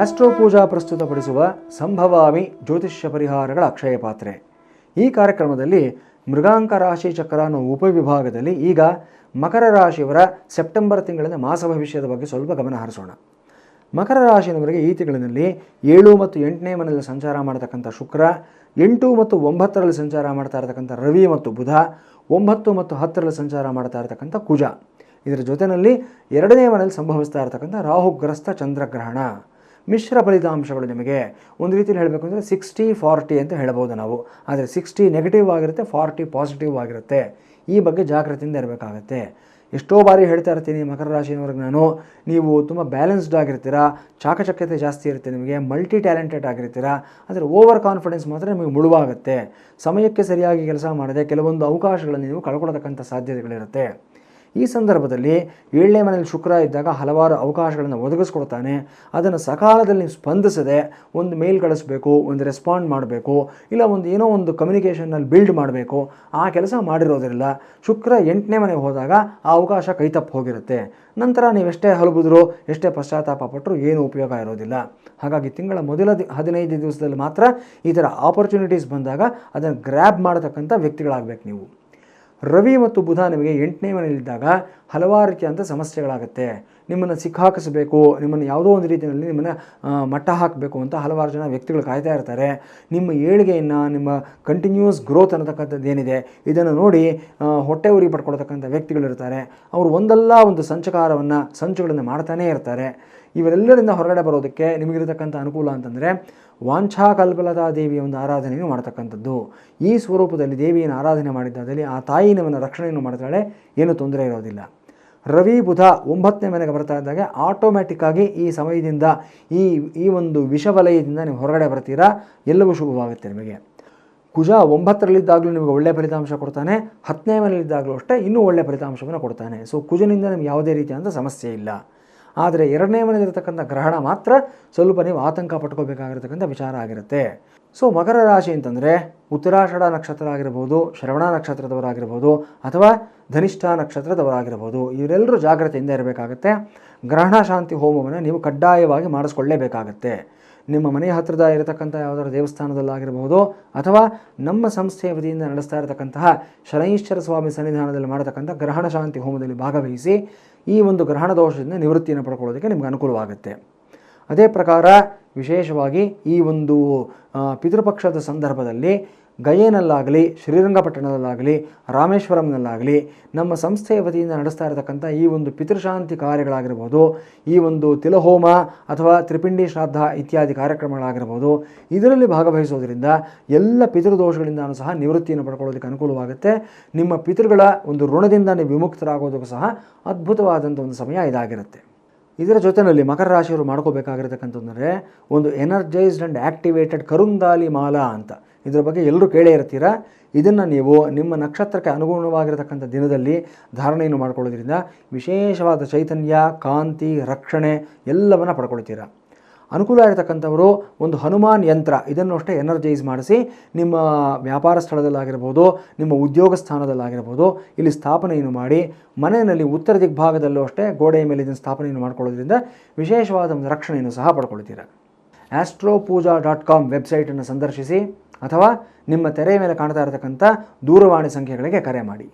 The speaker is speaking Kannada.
ಆಸ್ಟ್ರೋ ಪೂಜಾ ಪ್ರಸ್ತುತಪಡಿಸುವ ಸಂಭವಾಮಿ ಜ್ಯೋತಿಷ್ಯ ಪರಿಹಾರಗಳ ಅಕ್ಷಯ ಪಾತ್ರೆ. ಈ ಕಾರ್ಯಕ್ರಮದಲ್ಲಿ ಮೃಗಾಂಕ ರಾಶಿ ಚಕ್ರ ಅನ್ನೋ ಉಪವಿಭಾಗದಲ್ಲಿ ಈಗ ಮಕರ ರಾಶಿಯವರ ಸೆಪ್ಟೆಂಬರ್ ತಿಂಗಳಿನ ಮಾಸ ಭವಿಷ್ಯದ ಬಗ್ಗೆ ಸ್ವಲ್ಪ ಗಮನ ಹರಿಸೋಣ. ಮಕರ ರಾಶಿಯವರಿಗೆ ಈ ತಿಂಗಳಿನಲ್ಲಿ ಏಳು ಮತ್ತು ಎಂಟನೇ ಮನೆಯಲ್ಲಿ ಸಂಚಾರ ಮಾಡತಕ್ಕಂಥ ಶುಕ್ರ, ಎಂಟು ಮತ್ತು ಒಂಬತ್ತರಲ್ಲಿ ಸಂಚಾರ ಮಾಡ್ತಾ ಇರತಕ್ಕಂಥ ರವಿ ಮತ್ತು ಬುಧ, ಒಂಬತ್ತು ಮತ್ತು ಹತ್ತರಲ್ಲಿ ಸಂಚಾರ ಮಾಡ್ತಾ ಇರತಕ್ಕಂಥ ಕುಜ. ಇದರ ಜೊತೆಯಲ್ಲಿ ಎರಡನೇ ಮನೆಯಲ್ಲಿ ಸಂಭವಿಸ್ತಾ ಇರತಕ್ಕಂಥ ರಾಹುಗ್ರಸ್ತ ಚಂದ್ರಗ್ರಹಣ ಮಿಶ್ರ ಫಲಿತಾಂಶಗಳು ನಿಮಗೆ ಒಂದು ರೀತಿಯಲ್ಲಿ ಹೇಳಬೇಕು ಅಂದರೆ ಸಿಕ್ಸ್ಟಿ ಫಾರ್ಟಿ ಅಂತ ಹೇಳ್ಬೋದು ನಾವು. ಆದರೆ ಸಿಕ್ಸ್ಟಿ ನೆಗೆಟಿವ್ ಆಗಿರುತ್ತೆ ಫಾರ್ಟಿ ಪಾಸಿಟಿವ್ ಆಗಿರುತ್ತೆ. ಈ ಬಗ್ಗೆ ಜಾಗೃತಿಯಿಂದ ಇರಬೇಕಾಗತ್ತೆ. ಎಷ್ಟೋ ಬಾರಿ ಹೇಳ್ತಾ ಇರ್ತೀನಿ ಮಕರ ರಾಶಿಯವರೆಗೆ ನಾನು, ನೀವು ತುಂಬ ಬ್ಯಾಲೆನ್ಸ್ಡ್ ಆಗಿರ್ತೀರಾ, ಚಾಕಚಕ್ಯತೆ ಜಾಸ್ತಿ ಇರುತ್ತೆ ನಿಮಗೆ ಮಲ್ಟಿ ಟ್ಯಾಲೆಂಟೆಡ್ ಆಗಿರ್ತೀರಾ, ಆದರೆ ಓವರ್ ಕಾನ್ಫಿಡೆನ್ಸ್ ಮಾತ್ರ ನಿಮಗೆ ಮುಳುವಾಗುತ್ತೆ. ಸಮಯಕ್ಕೆ ಸರಿಯಾಗಿ ಕೆಲಸ ಮಾಡದೆ ಕೆಲವೊಂದು ಅವಕಾಶಗಳನ್ನು ನೀವು ಕಳ್ಕೊಳ್ಳತಕ್ಕಂಥ ಸಾಧ್ಯತೆಗಳಿರುತ್ತೆ. ಈ ಸಂದರ್ಭದಲ್ಲಿ ಏಳನೇ ಮನೆಯಲ್ಲಿ ಶುಕ್ರ ಇದ್ದಾಗ ಹಲವಾರು ಅವಕಾಶಗಳನ್ನು ಒದಗಿಸ್ಕೊಡ್ತಾನೆ. ಅದನ್ನು ಸಕಾಲದಲ್ಲಿ ಸ್ಪಂದಿಸದೆ ಒಂದು ಮೇಲ್ ಕಳಿಸ್ಬೇಕು, ಒಂದು ರೆಸ್ಪಾಂಡ್ ಮಾಡಬೇಕು, ಇಲ್ಲ ಒಂದು ಏನೋ ಒಂದು ಕಮ್ಯುನಿಕೇಷನ್ನಲ್ಲಿ ಬಿಲ್ಡ್ ಮಾಡಬೇಕು. ಆ ಕೆಲಸ ಮಾಡಿರೋದಿಲ್ಲ ಶುಕ್ರ ಎಂಟನೇ ಮನೆಗೆ ಹೋದಾಗ ಆ ಅವಕಾಶ ಕೈತಪ್ಪು ಹೋಗಿರುತ್ತೆ. ನಂತರ ನೀವೆಷ್ಟೇ ಹಲಬಿದ್ರು, ಎಷ್ಟೇ ಪಶ್ಚಾತ್ತಾಪ ಪಟ್ಟರು ಏನು ಉಪಯೋಗ ಇರೋದಿಲ್ಲ. ಹಾಗಾಗಿ ತಿಂಗಳ ಮೊದಲ ದಿ ಹದಿನೈದು ದಿವಸದಲ್ಲಿ ಮಾತ್ರ ಈ ಥರ ಆಪರ್ಚುನಿಟೀಸ್ ಬಂದಾಗ ಅದನ್ನು ಗ್ರ್ಯಾಬ್ ಮಾಡತಕ್ಕಂಥ ವ್ಯಕ್ತಿಗಳಾಗಬೇಕು ನೀವು. ರವಿ ಮತ್ತು ಬುಧ ನಿಮಗೆ ಎಂಟನೇ ಮನೆಯಲ್ಲಿದ್ದಾಗ ಹಲವಾರು ರೀತಿಯಾದಂಥ ಸಮಸ್ಯೆಗಳಾಗುತ್ತೆ. ನಿಮ್ಮನ್ನು ಸಿಕ್ಕಾಕಿಸಬೇಕು, ನಿಮ್ಮನ್ನು ಯಾವುದೋ ಒಂದು ರೀತಿಯಲ್ಲಿ ನಿಮ್ಮನ್ನು ಮಟ್ಟ ಹಾಕಬೇಕು ಅಂತ ಹಲವಾರು ಜನ ವ್ಯಕ್ತಿಗಳು ಕಾಯ್ತಾ ಇರ್ತಾರೆ. ನಿಮ್ಮ ಏಳಿಗೆಯನ್ನು, ನಿಮ್ಮ ಕಂಟಿನ್ಯೂಸ್ ಗ್ರೋತ್ ಅನ್ನತಕ್ಕಂಥದ್ದು ಏನಿದೆ, ಇದನ್ನು ನೋಡಿ ಹೊಟ್ಟೆ ಉರಿ ಪಡ್ಕೊಳ್ತಕ್ಕಂಥ ವ್ಯಕ್ತಿಗಳಿರ್ತಾರೆ ಅವರು ಒಂದಲ್ಲ ಒಂದು ಸಂಚಕಾರವನ್ನು, ಸಂಚುಗಳನ್ನು ಮಾಡ್ತಾನೇ ಇರ್ತಾರೆ. ಇವರೆಲ್ಲರಿಂದ ಹೊರಗಡೆ ಬರೋದಕ್ಕೆ ನಿಮಗಿರತಕ್ಕಂಥ ಅನುಕೂಲ ಅಂತಂದರೆ, ವಾಂಛಾ ಕಲ್ಪಲತಾ ದೇವಿಯ ಒಂದು ಆರಾಧನೆಯನ್ನು ಮಾಡ್ತಕ್ಕಂಥದ್ದು. ಈ ಸ್ವರೂಪದಲ್ಲಿ ದೇವಿಯನ್ನು ಆರಾಧನೆ ಮಾಡಿದ್ದಾದಲ್ಲಿ ಆ ತಾಯಿ ನಮ್ಮನ್ನು ರಕ್ಷಣೆಯನ್ನು ಮಾಡ್ತಾಳೆ, ಏನೂ ತೊಂದರೆ ಇರೋದಿಲ್ಲ. ರವಿ ಬುಧ ಒಂಬತ್ತನೇ ಮನೆಗೆ ಬರ್ತಾ ಇದ್ದಾಗ ಆಟೋಮ್ಯಾಟಿಕ್ಕಾಗಿ ಈ ಸಮಯದಿಂದ ಈ ಈ ಒಂದು ವಿಷವಲಯದಿಂದ ನೀವು ಹೊರಗಡೆ ಬರ್ತೀರಾ? ಎಲ್ಲವೂ ಶುಭವಾಗುತ್ತೆ ನಿಮಗೆ. ಕುಜ ಒಂಬತ್ತರಲ್ಲಿದ್ದಾಗಲೂ ನಿಮಗೆ ಒಳ್ಳೆಯ ಫಲಿತಾಂಶ ಕೊಡ್ತಾನೆ, ಹತ್ತನೇ ಮನೆಯಲ್ಲಿದ್ದಾಗಲೂ ಅಷ್ಟೇ ಇನ್ನೂ ಒಳ್ಳೆಯ ಫಲಿತಾಂಶವನ್ನು ಕೊಡ್ತಾನೆ. ಸೊ ಕುಜನಿಂದ ನಿಮ್ಗೆ ಯಾವುದೇ ರೀತಿಯಾದಂಥ ಸಮಸ್ಯೆ ಇಲ್ಲ. ಆದರೆ ಎರಡನೇ ಮನೆಯಲ್ಲಿರ್ತಕ್ಕಂಥ ಗ್ರಹಣ ಮಾತ್ರ ಸ್ವಲ್ಪ ನೀವು ಆತಂಕ ಪಟ್ಕೋಬೇಕಾಗಿರ್ತಕ್ಕಂಥ ವಿಚಾರ ಆಗಿರುತ್ತೆ. ಸೊ ಮಕರ ರಾಶಿ ಅಂತಂದರೆ ಉತ್ತರಾಷಾಢ ನಕ್ಷತ್ರ ಆಗಿರ್ಬೋದು ಶ್ರವಣ ನಕ್ಷತ್ರದವರಾಗಿರ್ಬೋದು ಅಥವಾ ಧನಿಷ್ಠ ನಕ್ಷತ್ರದವರಾಗಿರ್ಬೋದು. ಇವರೆಲ್ಲರೂ ಜಾಗ್ರತೆಯಿಂದ ಇರಬೇಕಾಗತ್ತೆ. ಗ್ರಹಣ ಶಾಂತಿ ಹೋಮವನ್ನು ನೀವು ಕಡ್ಡಾಯವಾಗಿ ಮಾಡಿಸ್ಕೊಳ್ಳೇಬೇಕಾಗತ್ತೆ. ನಿಮ್ಮ ಮನೆಯ ಹತ್ತಿರದ ಇರತಕ್ಕಂಥ ಯಾವುದಾದ್ರು ದೇವಸ್ಥಾನದಲ್ಲಾಗಿರಬಹುದು ಅಥವಾ ನಮ್ಮ ಸಂಸ್ಥೆಯ ವತಿಯಿಂದ ನಡೆಸ್ತಾ ಇರತಕ್ಕಂತಹ ಶನೈಶ್ವರ ಸ್ವಾಮಿ ಸನ್ನಿಧಾನದಲ್ಲಿ ಮಾಡತಕ್ಕಂಥ ಗ್ರಹಣ ಶಾಂತಿ ಹೋಮದಲ್ಲಿ ಭಾಗವಹಿಸಿ ಈ ಒಂದು ಗ್ರಹಣ ದೋಷದಿಂದ ನಿವೃತ್ತಿಯನ್ನು ಪಡ್ಕೊಳ್ಳೋದಕ್ಕೆ ನಿಮ್ಗೆ ಅನುಕೂಲವಾಗುತ್ತೆ. ಅದೇ ಪ್ರಕಾರ ವಿಶೇಷವಾಗಿ ಈ ಒಂದು ಪಿತೃಪಕ್ಷದ ಸಂದರ್ಭದಲ್ಲಿ ಗಯೇನಲ್ಲಾಗಲಿ, ಶ್ರೀರಂಗಪಟ್ಟಣದಲ್ಲಾಗಲಿ, ರಾಮೇಶ್ವರಂನಲ್ಲಾಗಲಿ, ನಮ್ಮ ಸಂಸ್ಥೆಯ ವತಿಯಿಂದ ನಡೆಸ್ತಾ ಇರತಕ್ಕಂಥ ಈ ಒಂದು ಪಿತೃಶಾಂತಿ ಕಾರ್ಯಗಳಾಗಿರ್ಬೋದು, ಈ ಒಂದು ತಿಲಹೋಮ ಅಥವಾ ತ್ರಿಪಿಂಡಿ ಶ್ರಾದ್ದ ಇತ್ಯಾದಿ ಕಾರ್ಯಕ್ರಮಗಳಾಗಿರ್ಬೋದು, ಇದರಲ್ಲಿ ಭಾಗವಹಿಸೋದ್ರಿಂದ ಎಲ್ಲ ಪಿತೃದೋಷಗಳಿಂದನೂ ಸಹ ನಿವೃತ್ತಿಯನ್ನು ಪಡ್ಕೊಳ್ಳೋದಕ್ಕೆ ಅನುಕೂಲವಾಗುತ್ತೆ. ನಿಮ್ಮ ಪಿತೃಗಳ ಒಂದು ಋಣದಿಂದ ನೀವು ವಿಮುಕ್ತರಾಗೋದಕ್ಕೂ ಸಹ ಅದ್ಭುತವಾದಂಥ ಒಂದು ಸಮಯ ಇದಾಗಿರುತ್ತೆ. ಇದರ ಜೊತೆಯಲ್ಲಿ ಮಕರ ರಾಶಿಯವರು ಮಾಡ್ಕೋಬೇಕಾಗಿರತಕ್ಕಂಥದ್ದರೆ ಒಂದು ಎನರ್ಜೈಸ್ಡ್ ಆ್ಯಂಡ್ ಆ್ಯಕ್ಟಿವೇಟೆಡ್ ಕರುಂದಾಲಿ ಮಾಲಾ ಅಂತ. ಇದರ ಬಗ್ಗೆ ಎಲ್ಲರೂ ಕೇಳೇ ಇರ್ತೀರಾ? ಇದನ್ನು ನೀವು ನಿಮ್ಮ ನಕ್ಷತ್ರಕ್ಕೆ ಅನುಗುಣವಾಗಿರತಕ್ಕಂಥ ದಿನದಲ್ಲಿ ಧಾರಣೆಯನ್ನು ಮಾಡ್ಕೊಳ್ಳೋದ್ರಿಂದ ವಿಶೇಷವಾದ ಚೈತನ್ಯ, ಕಾಂತಿ, ರಕ್ಷಣೆ ಎಲ್ಲವನ್ನು ಪಡ್ಕೊಳ್ತೀರಾ? ಅನುಕೂಲ ಇರತಕ್ಕಂಥವರು ಒಂದು ಹನುಮಾನ್ ಯಂತ್ರ, ಇದನ್ನು ಅಷ್ಟೇ ಎನರ್ಜೈಸ್ ಮಾಡಿಸಿ ನಿಮ್ಮ ವ್ಯಾಪಾರ ಸ್ಥಳದಲ್ಲಾಗಿರ್ಬೋದು, ನಿಮ್ಮ ಉದ್ಯೋಗ ಸ್ಥಾನದಲ್ಲಾಗಿರ್ಬೋದು ಇಲ್ಲಿ ಸ್ಥಾಪನೆಯನ್ನು ಮಾಡಿ, ಮನೆಯಲ್ಲಿ ಉತ್ತರ ದಿಗ್ಭಾಗದಲ್ಲೂ ಅಷ್ಟೇ ಗೋಡೆಯ ಮೇಲೆ ಇದನ್ನು ಸ್ಥಾಪನೆಯನ್ನು ಮಾಡ್ಕೊಳ್ಳೋದ್ರಿಂದ ವಿಶೇಷವಾದ ಒಂದು ರಕ್ಷಣೆಯನ್ನು ಸಹ ಪಡ್ಕೊಳ್ತೀರ? ಆಸ್ಟ್ರೋ ಪೂಜಾ ಡಾಟ್ ಕಾಮ್ ವೆಬ್ಸೈಟನ್ನು ಸಂದರ್ಶಿಸಿ. ಅಥವಾ ನಿಮ್ಮ ತೆರೆಯ ಮೇಲೆ ಕಾಣ್ತಾ ಇರತಕ್ಕಂಥ ದೂರವಾಣಿ ಸಂಖ್ಯೆಗಳಿಗೆ ಕರೆ ಮಾಡಿ.